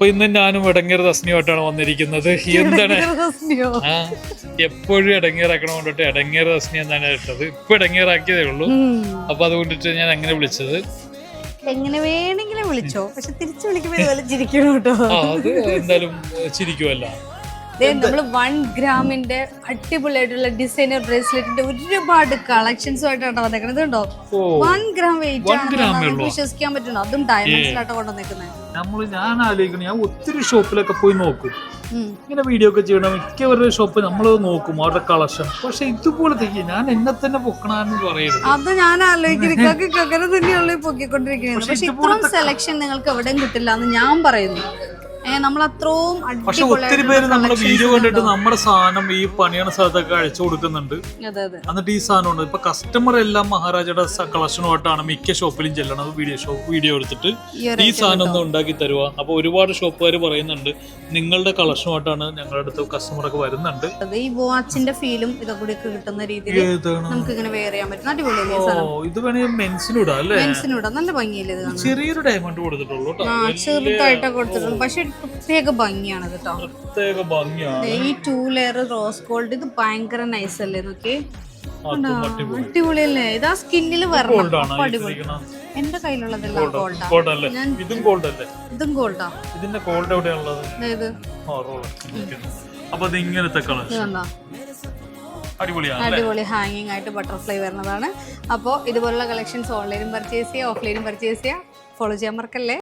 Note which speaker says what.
Speaker 1: അപ്പൊ ഇന്ന് ഞാനും ഇടങ്ങേറ് തസ്നിയുമായിട്ടാണ് വന്നിരിക്കുന്നത്. എന്താണ്? എപ്പോഴും ഇടങ്ങേറാക്കണം കൊണ്ടിട്ട്. ഇടങ്ങേറ് തസ്നി എന്നാണ് ഇട്ടത്. ഇപ്പൊ ഇടങ്ങേറാക്കിയതേ ഉള്ളൂ. അപ്പൊ അതുകൊണ്ടിട്ട് ഞാൻ അങ്ങനെ വിളിച്ചത്.
Speaker 2: എങ്ങനെ വേണമെങ്കിലും വിളിച്ചോ. പക്ഷെ തിരിച്ചു വിളിക്കുമ്പോൾ ചിരിക്കണോട്ടോ ചിരിക്കണം കേട്ടോ.
Speaker 1: അത് എന്തായാലും ചിരിക്കുമല്ല
Speaker 2: ദേ, നമ്മൾ വൺ ഗ്രാമിന്റെ അടിപൊളിയായിട്ടുള്ള ഡിസൈനർ ബ്രേസ്ലെറ്റിന്റെ ഒരുപാട് കളക്ഷൻസും ആയിട്ടാണ് വന്നേക്കുന്നത് ഉണ്ടോ വൺ ഗ്രാം വെയിറ്റ് ആണ് വിശ്വസിക്കാൻ പറ്റുന്നു അതും ഡയമണ്ട്സിലാട്ടോ കൊണ്ടുവന്നേക്കുന്നത്
Speaker 1: നമ്മൾ ഞാൻ ആലോചിക്കണം ഞാൻ ഒത്തിരി ഷോപ്പിലൊക്കെ പോയി നോക്കും. ഇങ്ങനെ വീഡിയോ ഒക്കെ ചെയ്യണം മിക്കവരുടെ ഷോപ്പ് നമ്മൾ നോക്കും അവരുടെ കളക്ഷൻ പക്ഷെ ഇതുപോലത്തെ ഞാൻ എന്നെ തന്നെ പൊക്കണെന്ന് പറയുന്നത്.
Speaker 2: അത് ഞാൻ ആലോചിക്കുന്നത് തന്നെയുള്ള പൊക്കിക്കൊണ്ടിരിക്കുന്നത്.
Speaker 1: പക്ഷെ
Speaker 2: ഇത്രയും സെലക്ഷൻ നിങ്ങൾക്ക് എവിടെയും കിട്ടില്ല എന്ന് ഞാൻ പറയുന്നു. നമ്മൾ അത്രയും
Speaker 1: പക്ഷെ ഒത്തിരി പേര് നമ്മുടെ വീഡിയോ കണ്ടിട്ട് നമ്മുടെ സാധനം ഈ പണിയണ സ്ഥലത്തൊക്കെ അഴിച്ചു കൊടുക്കുന്നുണ്ട്. എന്നിട്ട് ഈ സാധനം ഉണ്ട് ഇപ്പൊ കസ്റ്റമർ എല്ലാം മഹാരാജയുടെ കളക്ഷനുമായിട്ടാണ് മിക്ക ഷോപ്പിലും ചെല്ലണത് വീഡിയോ ഷോപ്പ് വീഡിയോ എടുത്തിട്ട്.
Speaker 2: ഈ
Speaker 1: സാധനം ഒന്ന് ഉണ്ടാക്കി തരുക അപ്പൊ ഒരുപാട് ഷോപ്പുകാർ പറയുന്നുണ്ട് നിങ്ങളുടെ കളക്ഷനുമായിട്ടാണ് ഞങ്ങളുടെ അടുത്ത് കസ്റ്റമർ ഒക്കെ വരുന്നുണ്ട്.
Speaker 2: ഈ വാച്ചിന്റെ ഫീലും ഇതൊക്കെ കൂടി കിട്ടുന്ന രീതിയിൽ നമുക്ക് ഇങ്ങനെ വെയർ ചെയ്യാൻ പറ്റും അടിപൊളിയല്ലേ
Speaker 1: ഓ ഇത് വേണമെങ്കിൽ മെൻസിനിടാം അല്ലേ?
Speaker 2: മെൻസിന് നല്ല ഭംഗിയില്ലേ
Speaker 1: ചെറിയൊരു ഡയമണ്ട് കൊടുത്തിട്ടുള്ളൂ
Speaker 2: ചെറുതായിട്ടൊക്കെ കൊടുത്തിട്ടുണ്ട്. പക്ഷെ പ്രത്യേക ഭംഗിയാണ് ഇത് കേട്ടോ.
Speaker 1: പ്രത്യേക ഭംഗിയാണ്.
Speaker 2: ഈ ടൂ ലെയർ റോസ് ഗോൾഡ് ഇത് ഭയങ്കര നൈസ് അല്ലേ നോക്കി അടിപൊളിയല്ലേ? ഇത് ആ സ്കിന്നിൽ വരണം. അടിപൊളി. എന്റെ കയ്യിലുള്ളതെല്ലാം ഗോൾഡാ
Speaker 1: അല്ലേ? ഇതും ഗോൾഡ് അല്ലേ?
Speaker 2: ഇതും ഗോൾഡാ
Speaker 1: ഇതിന്റെ ഗോൾഡ് എവിടെയാണുള്ളത്? റോൾ. അപ്പൊ ഇത് ഇങ്ങനത്തെ
Speaker 2: ഇത്
Speaker 1: അടിപൊളിയാണ്
Speaker 2: അടിപൊളി ഹാങ്ങിങ് ആയിട്ട് ബട്ടർഫ്ലൈ വരുന്നതാണ്. അപ്പോൾ ഇതുപോലുള്ള കളക്ഷൻസ് ഓൺലൈനും പർച്ചേസ് ചെയ്യുക ഓഫ്ലൈനും പർച്ചേസ് ചെയ്യുക ഫോളോ ചെയ്യാൻ മറക്കല്ലേ?